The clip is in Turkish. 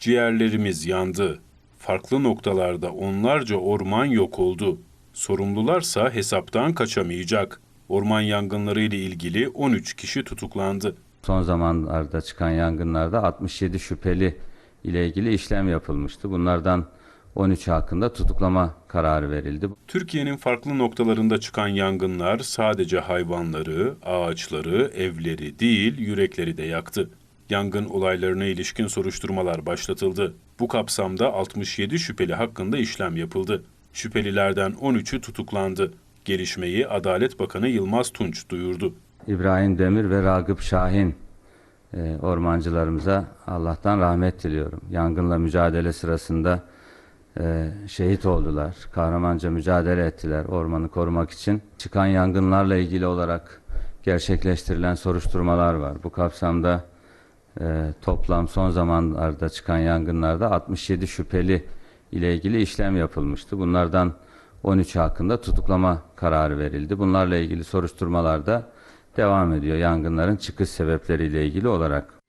Ciğerlerimiz yandı. Farklı noktalarda onlarca orman yok oldu. Sorumlularsa hesaptan kaçamayacak. Orman yangınları ile ilgili 13 kişi tutuklandı. Son zamanlarda çıkan yangınlarda 67 şüpheli ile ilgili işlem yapılmıştı. Bunlardan 13 hakkında tutuklama kararı verildi. Türkiye'nin farklı noktalarında çıkan yangınlar sadece hayvanları, ağaçları, evleri değil, yürekleri de yaktı. Yangın olaylarına ilişkin soruşturmalar başlatıldı. Bu kapsamda 67 şüpheli hakkında işlem yapıldı. Şüphelilerden 13'ü tutuklandı. Gelişmeyi Adalet Bakanı Yılmaz Tunç duyurdu. İbrahim Demir ve Ragıp Şahin e, ormancılarımıza Allah'tan rahmet diliyorum. Yangınla mücadele sırasında e, şehit oldular. Kahramanca mücadele ettiler ormanı korumak için. Çıkan yangınlarla ilgili olarak gerçekleştirilen soruşturmalar var. Bu kapsamda e, toplam son zamanlarda çıkan yangınlarda 67 şüpheli ile ilgili işlem yapılmıştı. Bunlardan 13 hakkında tutuklama kararı verildi. Bunlarla ilgili soruşturmalar da devam ediyor yangınların çıkış sebepleriyle ilgili olarak.